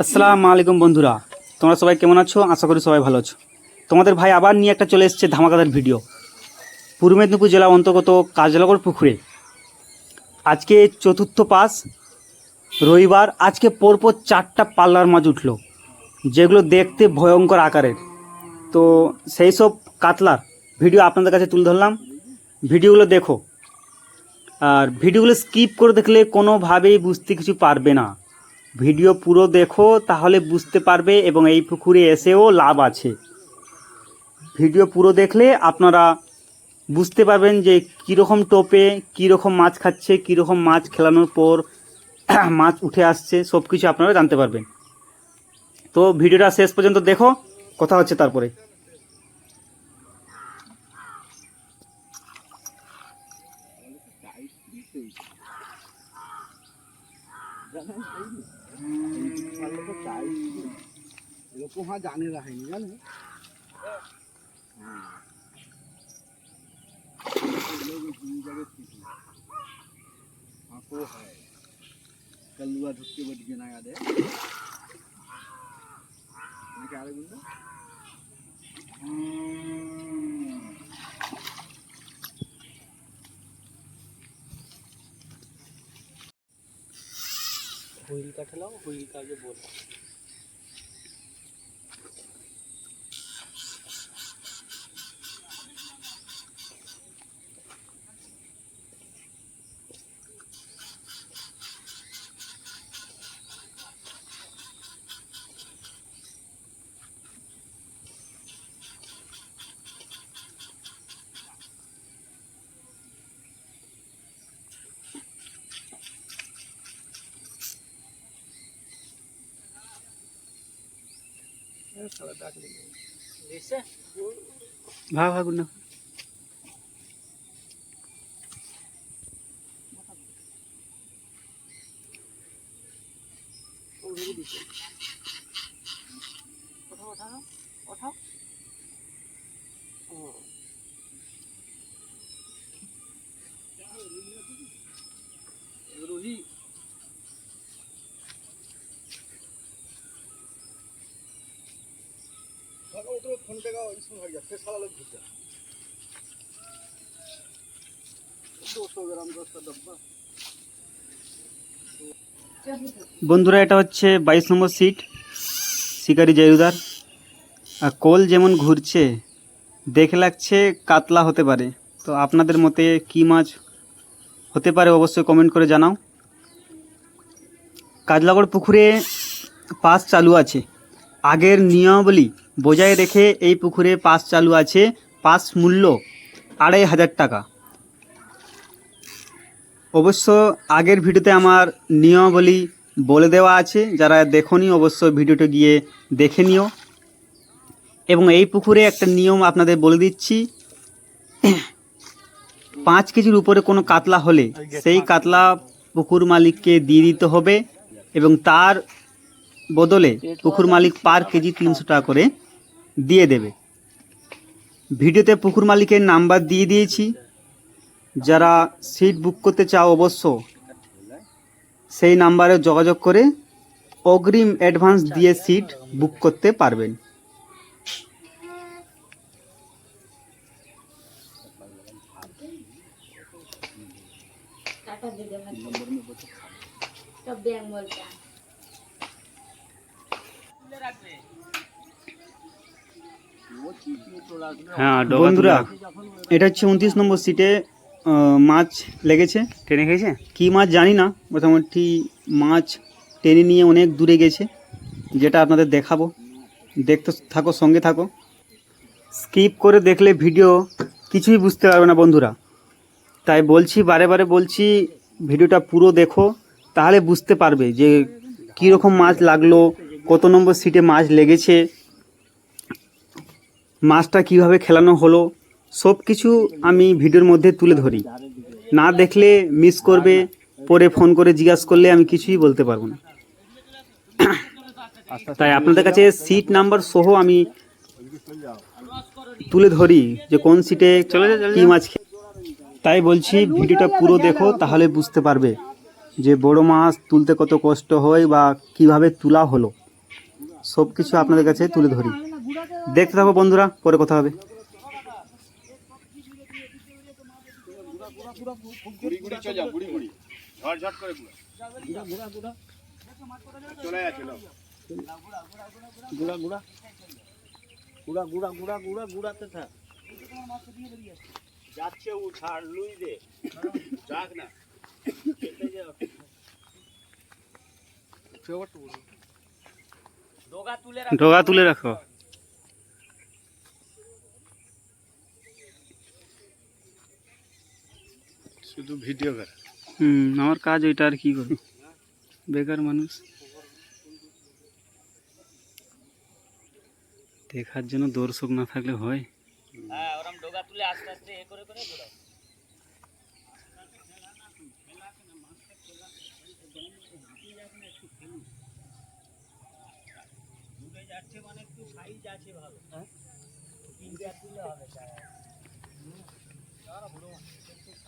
আসসালামু আলাইকুম বন্ধুরা। তোমরা সবাই কেমন আছো? আশা করি সবাই ভালো আছো। তোমাদের ভাই আবার নিয়ে একটা চলে এসেছে ধামাকাদার ভিডিও। পূর্ব মেদিনীপুর জেলা অন্তর্গত কাজলাগড় পুকুরে। আজকে চতুর্থ পাস। রবিবার আজকে পরপর চারটা পাল্লার মাছ উঠল, যেগুলো দেখতে ভয়ঙ্কর আকারের। তো সেই সব কাতলার ভিডিও আপনাদের কাছে তুলে ধরলাম। ভিডিওগুলো দেখো। আর ভিডিওগুলো স্কিপ করে দেখলে কোনোভাবেই বুঝতে কিছু পারবে না। ভিডিও পুরো দেখো, তাহলে বুঝতে পারবে এবং এই পুকুরে এসেও লাভ আছে। ভিডিও পুরো দেখলে আপনারা বুঝতে পারবেন যে কীরকম টোপে, কীরকম মাছ খাচ্ছে, কীরকম মাছ খেলানোর পর মাছ উঠে আসছে সব কিছু আপনারা জানতে পারবেন। তো ভিডিওটা শেষ পর্যন্ত দেখো, কথা হচ্ছে তারপরে। এরকম হয় জানে রাখেনি জানে हाँ है कलुआ ढुक्के बच गया ना याद है मैं क्या रे गुंडा হুইল কাঠলাম হুইল কাকে বল 나 하고 나. স্কুল হয়ে যাচ্ছে, সারা লোক ডব্বা। বন্ধুরা, এটা হচ্ছে বাইশ নম্বর সিট, শিকারি জয়ুদার আর কোল যেমন ঘুরছে, দেখে লাগছে কাতলা হতে পারে। তো আপনাদের মতে কি মাছ হতে পারে অবশ্যই কমেন্ট করে জানাও। কাজলাগড় পুকুরে পাস চালু আছে। আগের নিয়মাবলী বজায় রেখে এই পুকুরে পাস চালু আছে পাস মূল্য আড়াই হাজার টাকা। অবশ্য আগের ভিডিওতে আমার নিয়মাবলী বলে দেওয়া আছে, যারা দেখনি অবশ্য ভিডিওটা গিয়ে দেখে নিও। এবং এই পুকুরে একটা নিয়ম আপনাদের বলে দিচ্ছি, পাঁচ কেজির উপরে কোনো কাতলা হলে সেই কাতলা পুকুর মালিককে দিয়ে দিতে হবে এবং তার বদলে পুকুর মালিক পার কেজি তিনশো টাকা করে দিয়ে দেবে। ভিডিওতে পুকুর মালিকের নাম্বার দিয়ে দিয়েছি। যারা সিট বুক করতে চাও অবশ্য, সেই নাম্বারে যোগাযোগ করে অগ্রিম অ্যাডভান্স দিয়ে সিট বুক করতে পারবেন। ব্যাংক হ্যাঁ বন্ধুরা এটা হচ্ছে উনত্রিশ নম্বর সিটে মাছ লেগেছে। টেনে খেয়েছে? কি মাছ জানি না মোটামুটি মাছ টেনে নিয়ে অনেক দূরে গেছে যেটা আপনাদের দেখাবো। দেখতে থাকো সঙ্গে থাকো। স্কিপ করে দেখলে ভিডিও কিছুই বুঝতে পারবে না বন্ধুরা। তাই বলছি বারে বারে বলছি ভিডিওটা পুরো দেখো তাহলে বুঝতে পারবে যে কীরকম মাছ লাগল কত নম্বর সিটে মাছ লেগেছে মাছটা কীভাবে খেলানো হলো সব কিছু আমি ভিডিওর মধ্যে তুলে ধরি। না দেখলে মিস করবে পরে ফোন করে জিজ্ঞাসা করলে আমি কিছুই বলতে পারব না। তাই আপনাদের কাছে সিট নাম্বার সহ আমি তুলে ধরি যে কোন সিটে কি মাছ খে- তাই বলছি ভিডিওটা পুরো দেখো তাহলে বুঝতে পারবে যে বড় মাছ তুলতে কত কষ্ট হয় বা কীভাবে তোলা হলো। সব কিছু আপনাদের কাছে তুলে ধরি। দেখতে থাকো বন্ধুরা পরে কথা হবে। যাচ্ছে ও ছাড় লুই দে যাক না ডগা তুলে রাখো। শুধু ভিডিও করা হুম আমার কাজ ওইটা আর কি করবো বেকার মানুষ দেখার জন্য দর্শক না থাকলে হয়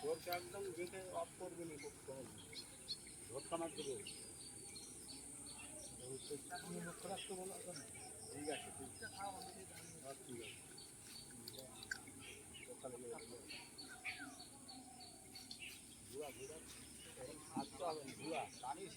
জোরটা একদম দেখে অফ করবে নি ঝটকা মারতে দেবে ঠিক আছে ঠিক আছে। ঠিক আছে। 抓个鱼啊拿那些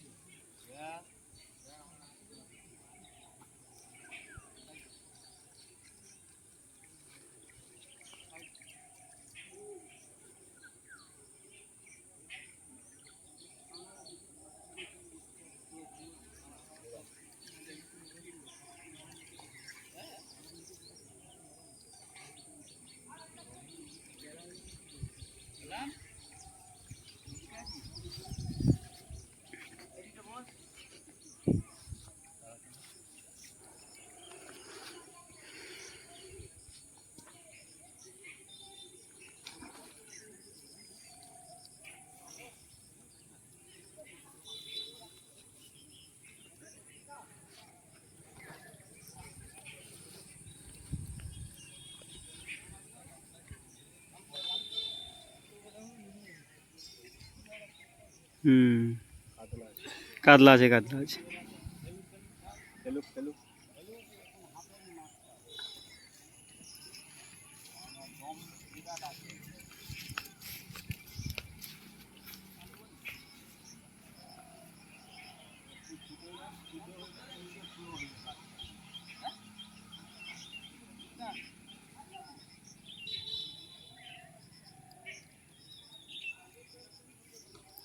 কাতলা আছে কাতলা আছে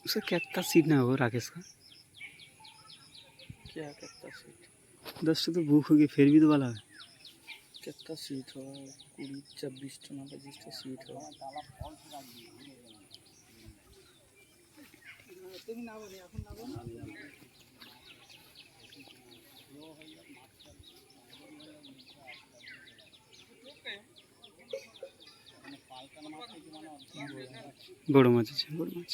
उसका कितना सीट ना हो राकेश का क्या कितना सीट दस तो भूख होगी फिर भी तो वाला है कितना सीट हो कुड़ी छब्बीस ना पच्चीस सीट हो বড় মাছ আছে বড় মাছ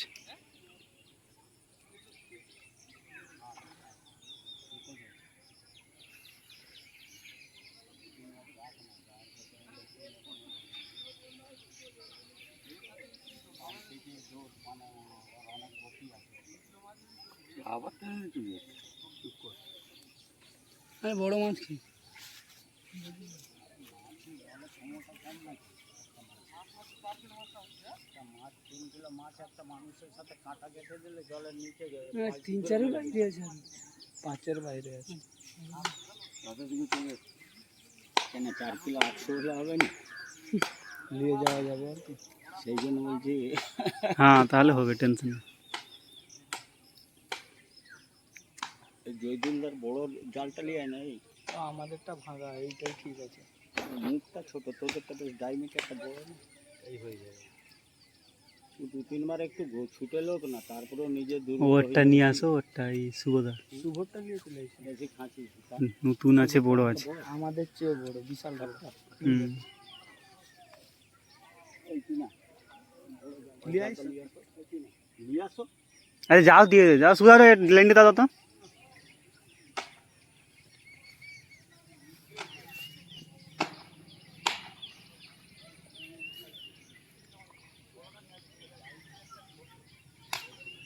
আবার টানে তুই আরে বড় মাছ কি মাছ তিন কিলো মাছ একটা মানুষের সাথে কাঁটা কেটে দিলে জলের নিচে তিন চারের বাইরে আছে পাঁচের বাইরে আছে কত দিকে চলে কেন চার কিলো আটশো হলে হবে না নিয়ে যাওয়া যাবে আর কি সেই জন্য বলছি হ্যাঁ তাহলে হবে টেনশন জয়দুলদার বড় জালটা নিয়ে আয় না এই? আমাদেরটা ভাঙা এইটাই ঠিক আছে। মুখটা ছোট তোদেরটা বেশ ডাইমিটারটা বড় না? এই হয়ে যাবে। দু তিনবার একটু ছুটে লোক না তারপরেও নিজের দূর ওরটা নিয়ে আসো ওরটা এই শুভদা শুভরটা নিয়ে চলে এসেছি বেশি খাঁচিস নতুন আছে বড় আছে। আমাদের চেয়ে বড় বিশাল বড়। হুম। এই তুই না। নিয়ে আসো। আরে যাও দিয়ে যাও। শুধু লাইনটা দাও তো।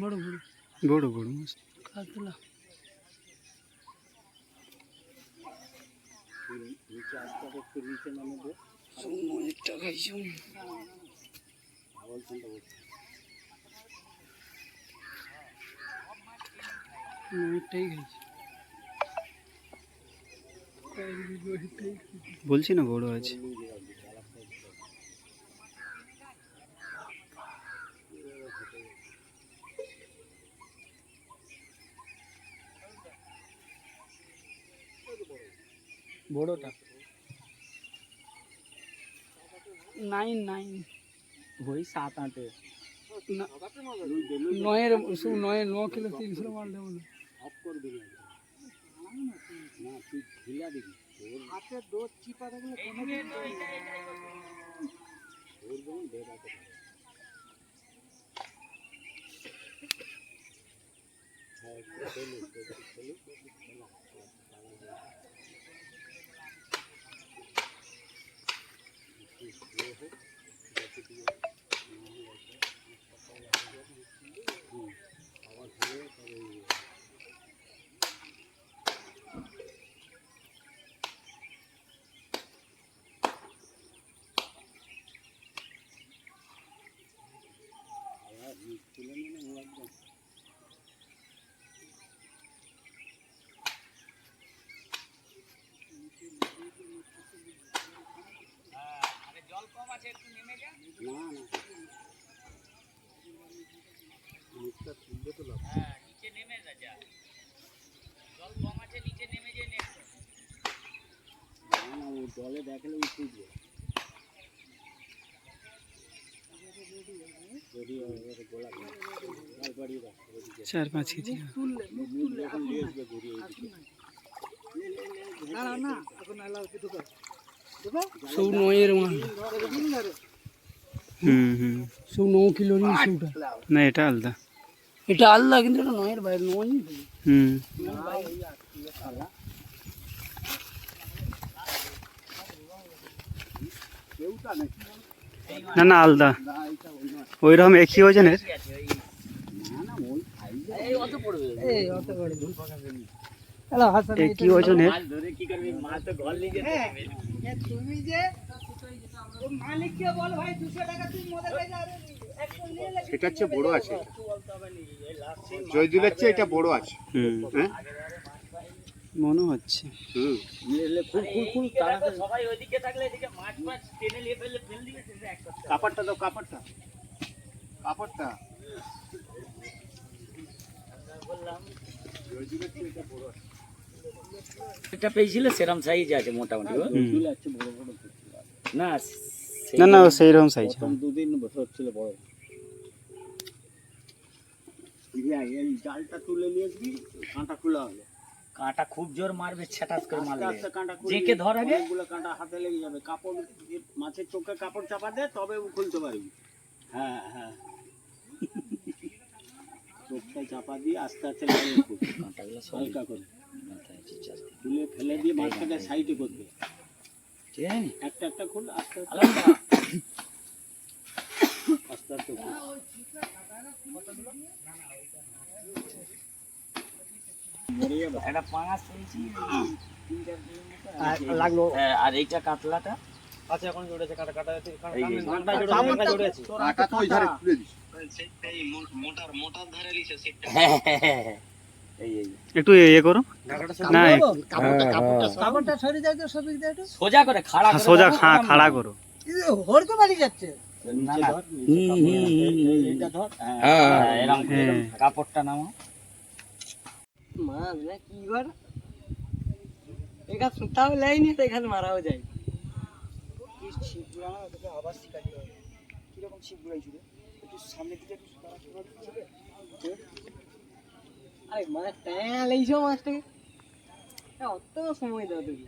বড় বড় বড় মস্ত বলছি না বড় আছে বড়টা? Nine nine. ওই সাত আটে। নয়ের শুধু নয়ের ন কিলো তিনশো মাল দেবো না। অফ করবি না না তুই ঢিলা দিবি দোষ চিপা থাকলে যেমন হ্যাঁ একটু খেলু খেলা जी মুখ যখন নিয়ে আসবে ঘুরিয়ে ওইদিকে না না না এখন সব নয়ের মাল হুম হুম। সব ন কিলোর শুটা। না এটা আলাদা। এটা আলাদা কিন্তু এটা নয়ের বাইরে নয় হুম। না না আলাদা। ওই রকম একই ওজনের? ওজনের কি করবি? মাছ তো ঘর নিয়ে যেতে হবে। তুমি যে ও মালিককে বল ভাই 200 টাকা তুই মদে খাই যা রে একশো নিয়ে লে সেটা হচ্ছে বড় আছে। জয়দুলের চেয়ে এটা বড় আছে। হ্যাঁ? মনে হচ্ছে। হুম। নিলে খুব খুব খুব তাড়াতাড়ি। সবাই ওইদিকে থাকলে এদিকে মাছ মাছ টেনে নিয়ে ফেললে ফেল দিবে সেটা এক সপ্তাহ। কাপড়টা দাও কাপড়টা। কাপড়টা। জয়দুলের চেয়ে এটা বড় আছে। এটা পেয়েছিল সেরম সাইজ আছে মোটামুটি। ও। জয়দুল আছে বড় বড় পেয়েছিল। না না না সেই রকম সাইজ প্রথম দুদিন বছর ছিল বড়। জালটা তুলে নিয়ে কাঁটা খোলা হলো কাঁটা খুব জোর মারবে ছাটাস করে মারবে জেকে ধর আগে। অনেকগুলো কাঁটা হাতে লেগে যাবে। কাপড় দিয়ে মাছের চোখে কাপড় চাপা দে তবে ও খুলতে পারবি। হ্যাঁ হ্যাঁ। চোখটা চাপা দিয়ে আস্তে আস্তে কাঁটাগুলো হালকা করে। তুলে ফেলে দিয়ে মাছটাকে সাইডে করবে। ঠিক আছে একটা একটা খুল আস্তে আস্তে একটা পেয়েছি লাগল হ্যাঁ, আর এইটা কাতলাটা। আচ্ছা এখন জড়েছে কাটা কাটা আছে তো ওই ধারে তুলে দিস। হ্যাঁ, হ্যাঁ, হ্যাঁ, হ্যাঁ। একটু ইয়ে করো। না কাপড়টা সরে যায় তো সবিক একটু সোজা করে খাড়া সোজা খা- ওরম খাড়া করো। হড়কে বাড়ি যাচ্ছে। না, না। হুম, হুম, হুম, হুম। এটা ধর। হ্যাঁ, এরম করে হ্যাঁ। কাপড়টা নামো মাছ কি কর এখানে সুতাও মারাও যায়। আবার শিকারি হবে। কীরকম ছিপ ঘুরাইছিল একটু সামনের দিকে একটু আরে মাছ ট্যাঁ লেগেছো মাছটাকে অত সময় দাও তুমি।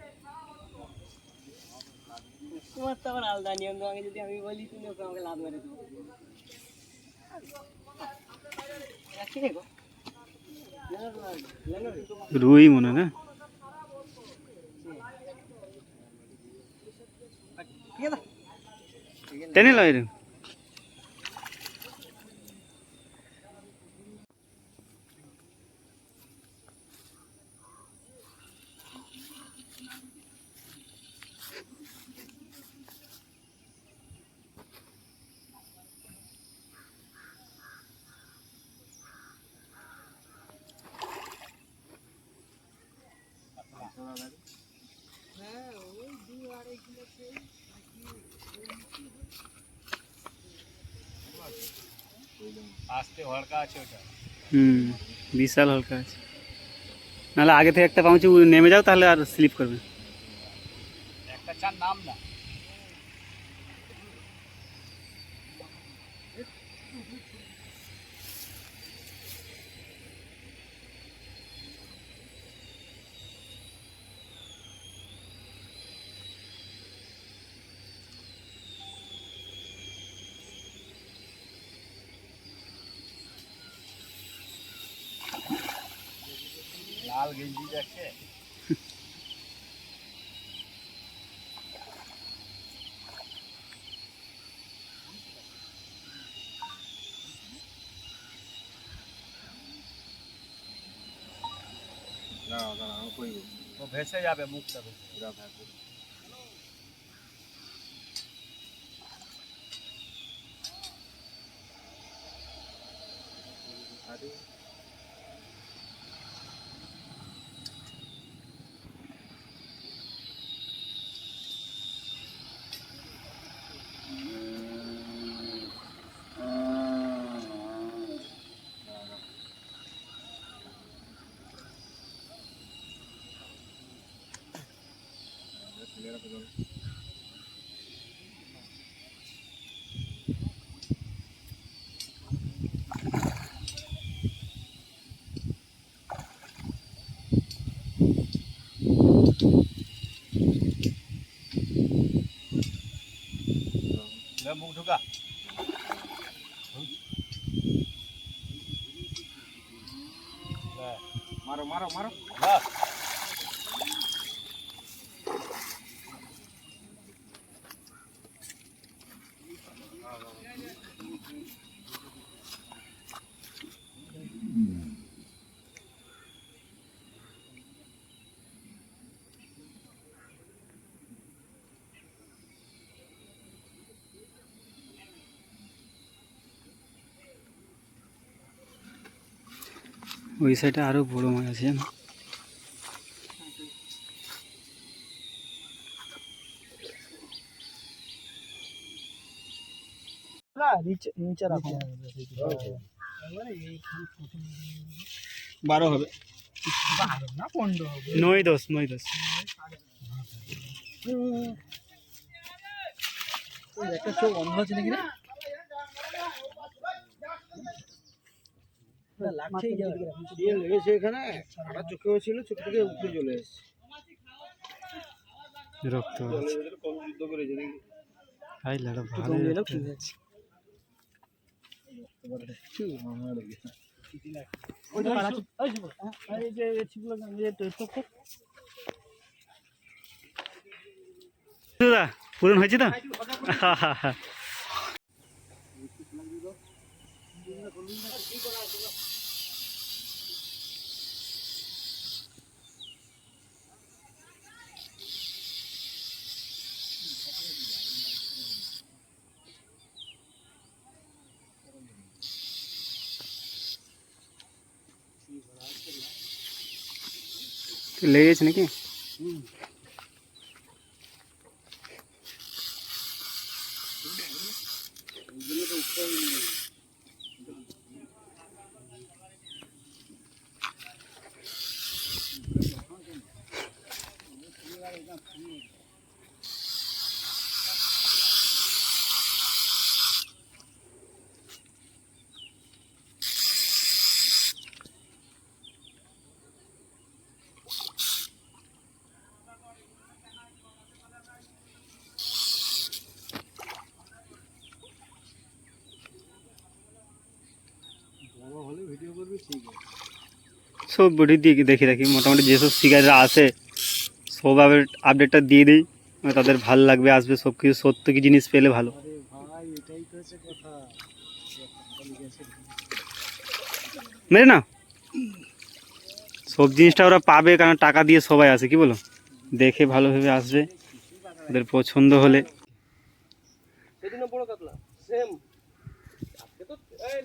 তোমার তো আবার আলাদা নিয়ম তোমাকে যদি আমি বলি তুমি ওকে আমাকে লাভ মেরে দেবো। রাখি রেখো না? না না না না রুই মনে হয় না ঠিক আছে টেনে লয় রে হুম বিশাল হালকা আছে নাহলে আগে থেকে একটা পাউচে নেমে যাও তাহলে আর স্লিপ করবে একটা চার নাম না লাল গেঞ্জি যাচ্ছে ভেসে যাবে মুখটা মুখ ঢুকা মারো মারো মারো বাস ওই সাইডে আরও বড় মাছ আছে। জানো না নিচে রাখো। বারো হবে। না নয় দশ নয় দশ। ওই একটা চোখ বন্ধ আছে নাকি রে? লাগছেই যাবে। দিয়ে লেগেছে এখানে চোখ থেকে উপরে চলে এসেছে। রক্ত কম যুদ্ধ করেছে নাকি লাড়া ভালো দাদা পূরণ হয়েছে তো? লেগে গেছে সব ভিডিও দিয়ে দেখে রাখি। মোটামুটি যেসব শিকারীরা আসে সব আপডেট আপডেটটা দিয়ে দিই। মানে তাদের ভালো লাগবে, আসবে, সব কিছু সত্য কি জিনিস পেলে ভালো। মেরে না সব জিনিসটা ওরা পাবে, কারণ টাকা দিয়ে সবাই আসে কি বলো? দেখে ভালোভাবে আসবে, ওদের পছন্দ হলে। বড় কাতলা সেম আজকে তো, এই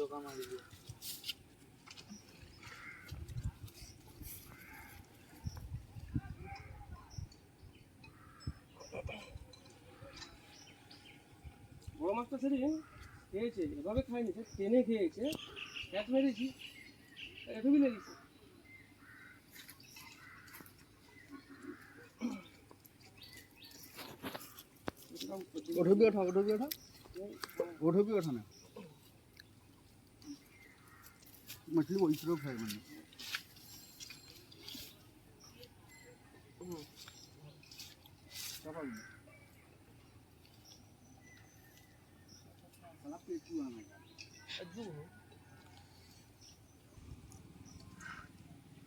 ધોકા বড় মাছটা ছেড়ে খেয়েছে, এভাবে খায়নি, সে টেনে খেয়েছে এক মেরেছি এটুকু লেগেছে। ওঠো ওঠা ওঠো ওঠা? ওঠো ওঠা না? મછલી ઓઈસરો ખાય મને.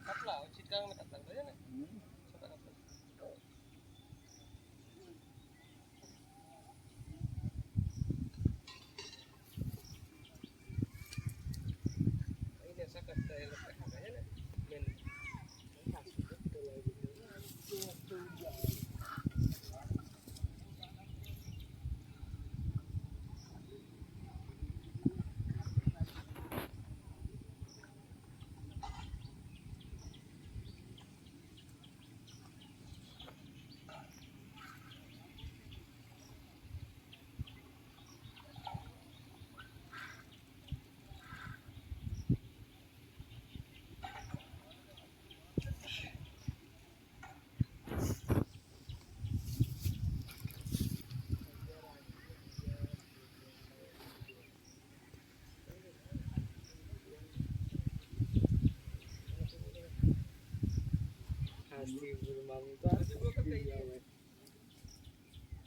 કપલા ચિત્રામાં કપલા ને?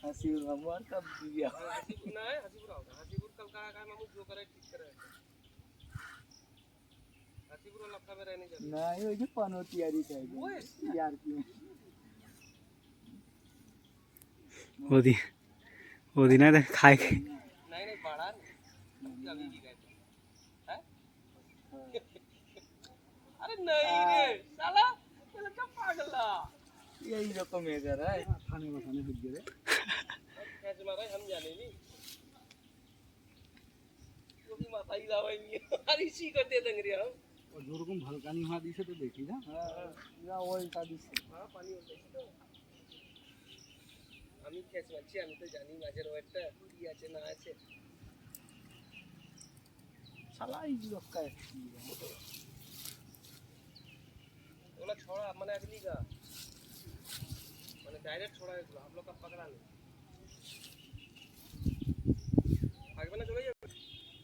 हसीपुर हमार कब दिया हसीपुर ना है हसीपुर आओ हसीपुर कल कहाँ कहाँ मामू जो करे ठीक करे हसीपुर वाला अपना में रहने जा ना ये जो पानो तैयारी चाहिए यार की वो दी ना तो खाए के नहीं नहीं, बड़ा कभी अरे नहीं रे, साला। এই রকম আমি জানি তো দেখি না হ্যাঁ হ্যাঁ পানি উঠছে তো আমি ক্যাচ মারছি আমি তো জানি মাঝের ওয়েটটা কি আছে না আছে সালাই এই ওগুলো ছড়া মানে আগলি का মানে ডাইরেক্ট ছড়া এগুলো हम लोग का पकड़ा नहीं থাকবে না চলে যাবে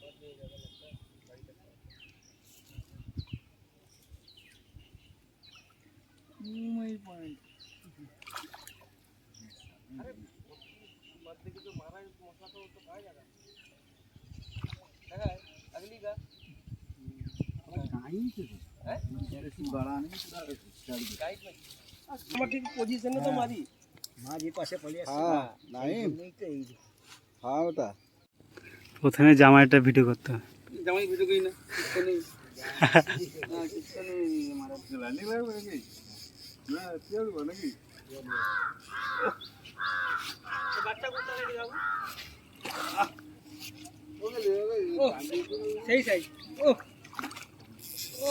বাদ দিয়ে যাবে লোকটা, বাড়িতে খাওয়া। वही पॉइंट अरे मत देखिए जो मारा है मसला तो तो खाया जाएगा देखा है अगली का कहीं से પોઝિશન તો મારી মাঝি পাশে পলিয়ে হ্যাঁ নাইম হ্যাঁ ওটা প্রথমে জামাইটা ভিডিও করতে জামাই ভিডিও করি না সেই সাইজ ও ও।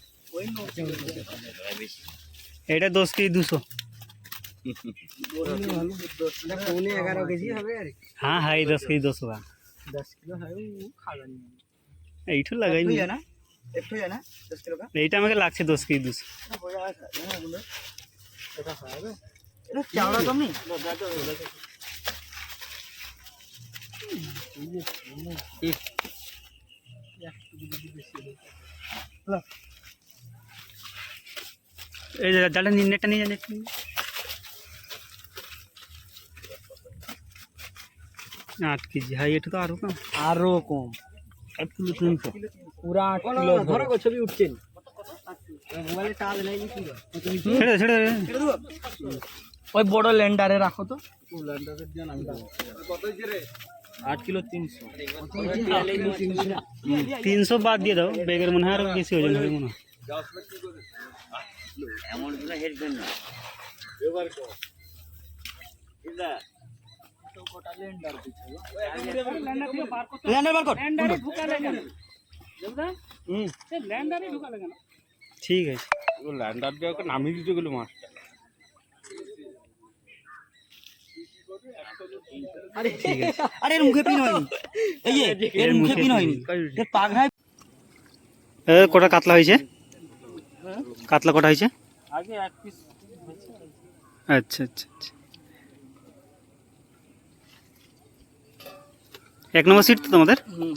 এটা দশ কেজি দুশো। পৌনে এগারো কেজি হবে আর হ্যাঁ হ্যাঁ এই দশ কেজি দুশো গ্রাম। দশ কিলো হবে খাবেন এইটু লাগাইনি না। একটু জানা দশ কিলো কা এইটা আমাকে লাগছে দশ কেজি দুশো। এটা হবে এটা চাওড়া কম নেই এই যে জালটা নিন নেটটা নিয়ে যান আট কেজি হাই এটা তো আরও কম। আরও কম। আট কিলো তিনশো। পুরা আট কিলো ধরো গো, ছবি উঠছেন মোবাইলে চার্জ নাই কি ছেড়ে ছেড়ে ওই বড় ল্যান্ডারে রাখো তো। আট কিলো তিনশো। তিনশো বাদ দিয়ে দাও বেগের মনে হয় আরও বেশি ওজন হবে মনে হয়। এবার কো ঠিক আছে। ল্যান্ডার দিয়ে ওকে নামিয়ে দিতে গেলো মাছটা। আরে এর মুখে পিন হয়নি। এই এর মুখে পিন হয়নি। এর পাগড়ায় কটা কাতলা হয়েছে? কাতলা কটা হয়েছে? আচ্ছা আচ্ছা আচ্ছা। এক নম্বর সিট তো তোমাদের? হুম।